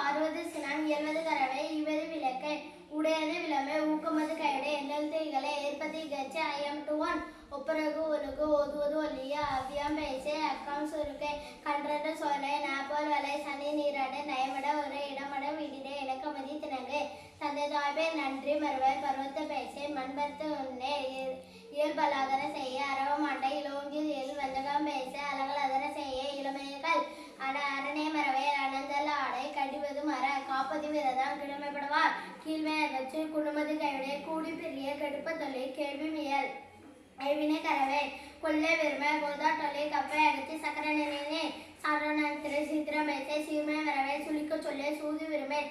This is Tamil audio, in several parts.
அறுபது சினம் எழுபது கரவை இவது விளக்கு உடையது விளமை ஊக்கமது கையுடை எண்ணெழுத்தைகளை ஏற்பத்தி கச்சு ஐயம் டு ஒன் ஒப்பரகு ஒழுகு ஒதுவது ஒல்லிய அவ்வியம் பேசே அக்கம் சுருக்கை கன்றட சோலை நாப்போல் வலை சனி நீராட நயமட ஒரு இடமட வீடிட இலக்கமதி தினங்கு தந்தை தாய்பே நன்றி மறுவர் பருவத்த பேசே மண்பர்த்து உன்னே இயல்பலாதன செய்ய மர காப்பது விரதம் கிழமைப்படுவார். கீழ்மை அகற்று கையுடைய கூடி பெரிய கெடுப்ப தொல்லை கேள்வி மியல். ஐவினை கரவை கொள்ளை வெறுமை கோதா தொலை கப்பை அகற்றி சக்கர நினைனே. சரணத்திரை சீத்திரமேசை சீமை வரவை சுளிக்க சொல்லே சூது விரும்பே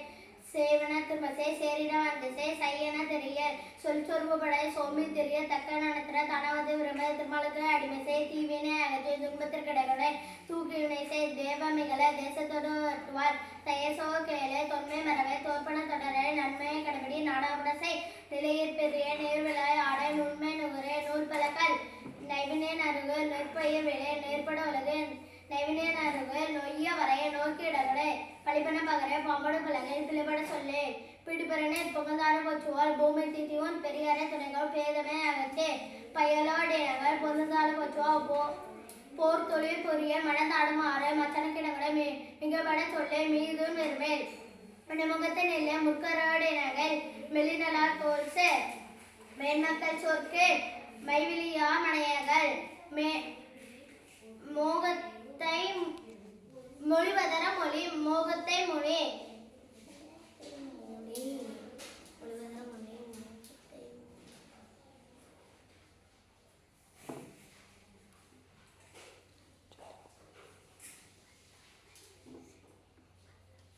சேவன திருமசை சேரிட வந்தசை சையன தெரிய. சொல் சொருபப்படை சோம்பி தெரிய தக்க நடத்துற தனவது விரும்ப திருமலுக்கு அடிமைசை தீவினை அகற்றி துன்பத்திற்கிடகளை தூக்கிவினைசை தேவமிகள தேசத்தோடு உடசை நாடாபடசை பெரிய நேர்விழாய் ஆடை நுண்மை நுகரே நூல் பலக்கல் நைவினேன் அருகு நெற்பைய விலை நேர்பட உலகு நைவினேன் அருகு நொய்ய வரைய நோக்கிடகளே பழிப்பன பகரே பாம்படு பலகை பிழைபட சொல்லே பிடிபரனே புகழ்ந்தாரு போச்சுவால் பூமி திட்டியோன் பெரியாரே துணைகள் பேதமே அகத்தே பயலோடையவர் பொருந்தால போச்சுவா போ போர் தொழில் புரிய மனதாடுமாறு மத்தனக்கிடங்களை மி மிகப்பட சொல்லே மீதும் நிர்மேல் முகத்தை நெல்ல முற்கரோடினகள் மெலினலார் தோல்சு. மேன்மக்கள் சொற்கு மைவிலியா மனையர்கள் மே மோகத்தை மொழிவதர மொழி மோகத்தை மொழி. மொழிவதர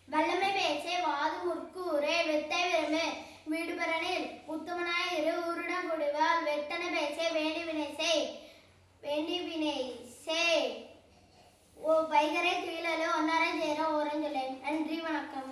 வல்லமை பேசே வாது வெத்தை விரும்பு வீடுபரனில் உத்தமனாய் இரு உருடம் கொடுவால் வெத்தனை பேசே வேண்டி வினை செய் வேண்டி வினை செய் ஓ வைகரை துயிலோ ஒன்னரை ஜேரோ ஓரஞ்சொல்லேன். நன்றி வணக்கம்.